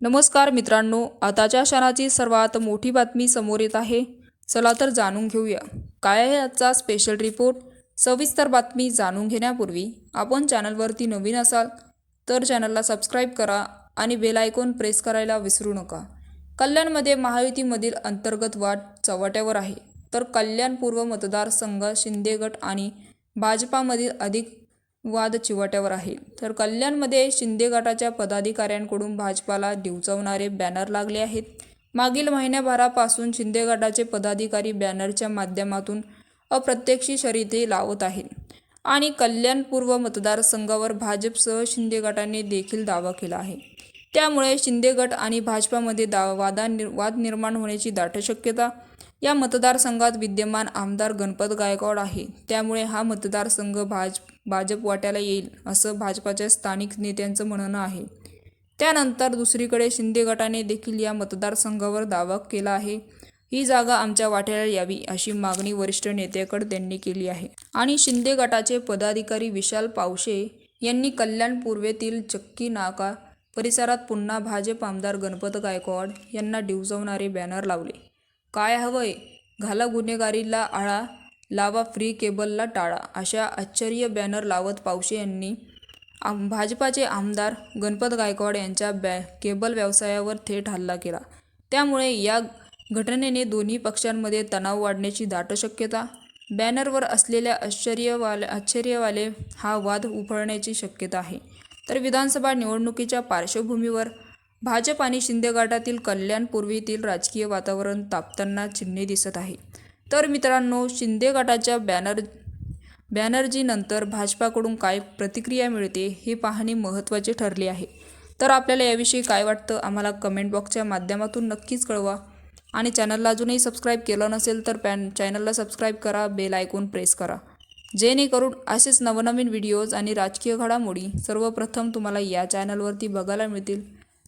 नमस्कार मित्रांनो आताच्या क्षणाची सर्वात मोठी बातमी समोर येत आहे. चला तर जाणून घेऊया. काय आहे आजचा स्पेशल रिपोर्ट सविस्तर बातमी जाणून घेण्यापूर्वी आपण चॅनलवरती नवीन असाल तर चॅनलला सबस्क्राईब करा आणि बेल आयकॉन प्रेस करायला विसरू नका. कल्याणमध्ये महायुतीमधील अंतर्गत वाट चव्हाट्यावर आहे. तर कल्याण पूर्व मतदारसंघ शिंदे गट आणि भाजपामधील अधिक वाद चिवट्यावर आहे. तर कल्याणमध्ये शिंदे गटाच्या पदाधिकाऱ्यांकडून भाजपाला डिवचवणारे बॅनर लागले आहेत. मागील महिन्याभरापासून शिंदे गटाचे पदाधिकारी बॅनरच्या माध्यमातून अप्रत्यक्षी शर्यती लावत आहेत. आणि कल्याण पूर्व मतदारसंघावर भाजपसह शिंदे गटाने देखील दावा केला आहे. त्यामुळे शिंदे गट आणि भाजपामध्ये दा वादा निर वाद निर्माण होण्याची दाट शक्यता या मतदारसंघात विद्यमान आमदार गणपत गायकवाड आहे. त्यामुळे हा मतदारसंघ भाज भाजप वाट्याला येईल असं भाजपाच्या स्थानिक नेत्यांचं म्हणणं आहे. त्यानंतर दुसरीकडे शिंदे गटाने देखील या मतदारसंघावर दावा केला आहे. ही जागा आमच्या वाट्याला यावी अशी मागणी वरिष्ठ नेत्याकडे त्यांनी केली आहे. आणि शिंदे गटाचे पदाधिकारी विशाल पावशे यांनी कल्याण पूर्वेतील चक्की नाका परिसरात पुन्हा भाजप आमदार गणपत गायकवाड यांना डिवजवणारे बॅनर लावले. काय हवंय? घाला गुन्हेगारीला आळा लावा फ्री केबलला टाळा अशा आश्चर्य बॅनर लावत पावशे यांनी आम भाजपाचे आमदार गणपत गायकवाड यांच्या बॅ केबल व्यवसायावर थेट हल्ला केला. त्यामुळे या घटनेने दोन्ही पक्षांमध्ये तणाव वाढण्याची दाट शक्यता बॅनरवर असलेल्या आश्चर्यवाले आश्चर्यवाले हा वाद उफळण्याची शक्यता आहे. तर विधानसभा निवडणुकीच्या पार्श्वभूमीवर भाजप आणि शिंदे गटातील कल्याण पूर्वीतील राजकीय वातावरण तापताना चिन्हे दिसत आहे. तर मित्रांनो शिंदे गटाच्या बॅनर बॅनर्जीनंतर भाजपाकडून काय प्रतिक्रिया मिळते हे पाहणे महत्त्वाचे ठरले आहे. तर आपल्याला याविषयी काय वाटतं आम्हाला कमेंट बॉक्सच्या माध्यमातून नक्कीच कळवा. आणि चॅनलला अजूनही सबस्क्राईब केलं नसेल तर पॅन चॅनलला सबस्क्राईब करा बेल आयकॉन प्रेस करा. जेणेकरून असेच नवनवीन व्हिडिओज आणि राजकीय घडामोडी सर्वप्रथम तुम्हाला या चॅनलवरती बघायला मिळतील.